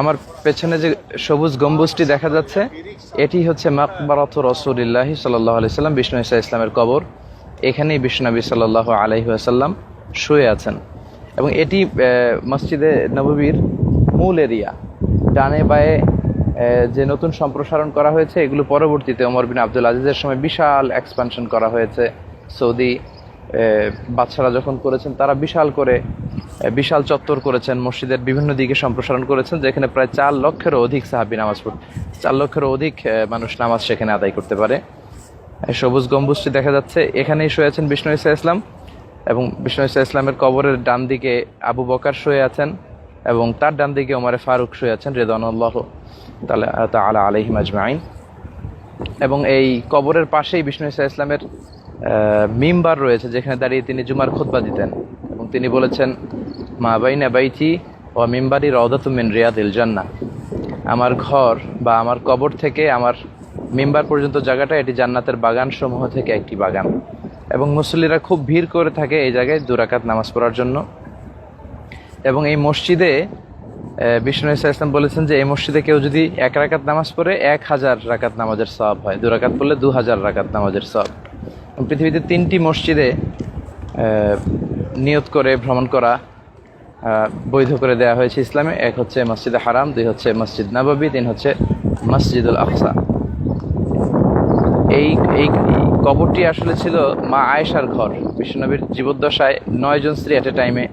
আমার পেছনে যে সবুজ গম্বুজটি দেখা যাচ্ছে, এটি হচ্ছে মাকবারাত রসুলিল্লাহি সাল্লাহ আলি সাল্লাম, বিষ্ণু ইসা ইসলামের কবর। এখানেই বিষ্ণুনবী সাল্লাহ আলহি আসাল্লাম শুয়ে আছেন। এবং এটি মসজিদে নববীর মূল এরিয়া। ডানে বায়ে যে নতুন সম্প্রসারণ করা হয়েছে, এগুলো পরবর্তীতে ওমর বিন আব্দুল আজিজের সময় বিশাল এক্সপানশন করা হয়েছে। সৌদি বাদশারা যখন করেছেন, তারা বিশাল করে বিশাল চত্বর করেছেন, মসজিদের বিভিন্ন দিকে সম্প্রসারণ করেছেন, যেখানে প্রায় চার লক্ষেরও অধিক সাহাবি নামাজ পড় চার লক্ষেরও অধিক মানুষ নামাজ সেখানে আদায় করতে পারে। সবুজ গম্বুজটি দেখা যাচ্ছে। এখানেই শুয়ে আছেন বিষ্ণু ইসা ইসলাম এবং বিষ্ণু ইসা ইসলামের কবরের ডান দিকে আবু বকার শুয়ে আছেন এবং তার ডান দিকে ওমারে ফারুক শুয়ে আছেন রেদানুল্লাহ তালা আলহিম আজমাইন। এবং এই কবরের পাশেই বিষ্ণু ইসা ইসলামের মিম্বার রয়েছে, যেখানে দাঁড়িয়ে তিনি জুমার খুতবা দিতেন। এবং তিনি বলেছেন মা বাইনা বাইতি ও মিম্বারি রওদাতুমিন রিয়াদিল জান্না আমার ঘর বা আমার কবর থেকে আমার মিম্বার পর্যন্ত জায়গাটা এটি জান্নাতের বাগান সমূহ থেকে একটি বাগান। এবং মুসল্লিরা খুব ভিড় করে থাকে এই জায়গায় দুরাকাত নামাজ পড়ার জন্য। এবং এই মসজিদে বিষ্ণু ইসা ইসলাম বলেছেন যে এই মসজিদে কেউ যদি এক রাকাত নামাজ পড়ে, এক হাজার রাকাত নামাজের সব হয়। দু রাকাত পড়লে দু হাজার রাকাত নামাজের সব পৃথিবীতে তিনটি মসজিদে নিয়ত করে ভ্রমণ করা বৈধ করে দেওয়া হয়েছে ইসলামে, এক হচ্ছে মসজিদ হারাম, দুই হচ্ছে মসজিদ নাবাবি, তিন হচ্ছে মসজিদুল আফসা এই এই কবরটি আসলে ছিল মা আয়েশার ঘর। বিশ্বনবীর জীবদ্দশায় নয়জন স্ত্রী এট এ টাইমে